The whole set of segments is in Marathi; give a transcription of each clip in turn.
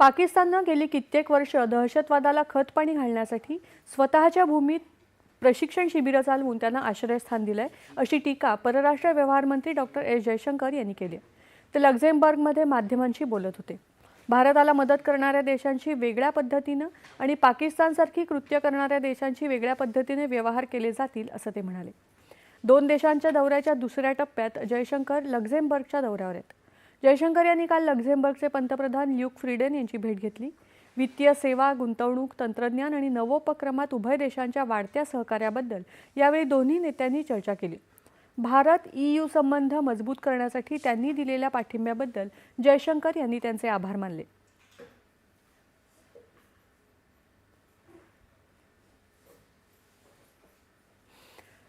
पाकिस्ताननं गेली कित्येक वर्ष दहशतवादाला खतपाणी घालण्यासाठी स्वतःच्या भूमीत प्रशिक्षण शिबिरं चालवून त्यांना आश्रयस्थान दिलंय अशी टीका परराष्ट्र व्यवहार मंत्री डॉक्टर एस. जयशंकर यांनी केली. ते लक्झेमबर्गमध्ये माध्यमांशी बोलत होते. भारताला मदत करणाऱ्या देशांशी वेगळ्या पद्धतीनं आणि पाकिस्तानसारखी कृत्य करणाऱ्या देशांशी वेगळ्या पद्धतीने व्यवहार केले जातील असं ते म्हणाले. दोन देशांच्या दौऱ्याच्या दुसऱ्या टप्प्यात जयशंकर लक्झेमबर्गच्या दौऱ्यावर आहेत. जयशंकर यांनी काल लक्झेंबर्गचे पंतप्रधान ल्यूक फ्रीडेन यांची भेट घेतली. वित्तीय सेवा गुंतवणूक तंत्रज्ञान आणि नवोपक्रमात उभय देशांच्या वाढत्या सहकार्याबद्दल यावेळी दोन्ही नेत्यांनी चर्चा केली. भारत ईयू संबंध मजबूत करण्यासाठी त्यांनी दिलेल्या पाठिंब्याबद्दल जयशंकर यांनी त्यांचे आभार मानले.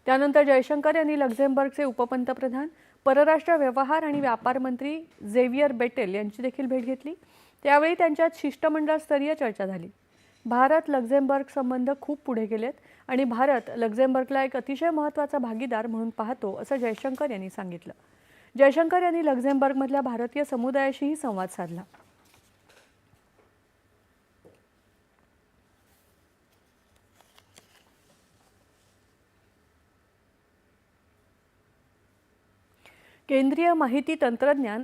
त्यानंतर जयशंकर यांनी लक्झेंबर्गचे उपपंतप्रधान परराष्ट्र व्यवहार आणि व्यापार मंत्री झेवियर बेटेल यांची देखील भेट घेतली. त्यावेळी त्यांच्यात शिष्टमंडळस्तरीय चर्चा झाली. भारत लक्झेंबर्ग संबंध खूप पुढे गेलेत आणि भारत लक्झेमबर्गला एक अतिशय महत्त्वाचा भागीदार म्हणून पाहतो असं जयशंकर यांनी सांगितलं. जयशंकर यांनी लक्झेंबर्गमधल्या भारतीय समुदायाशीही संवाद साधला. केंद्रीय माहिती तंत्रज्ञान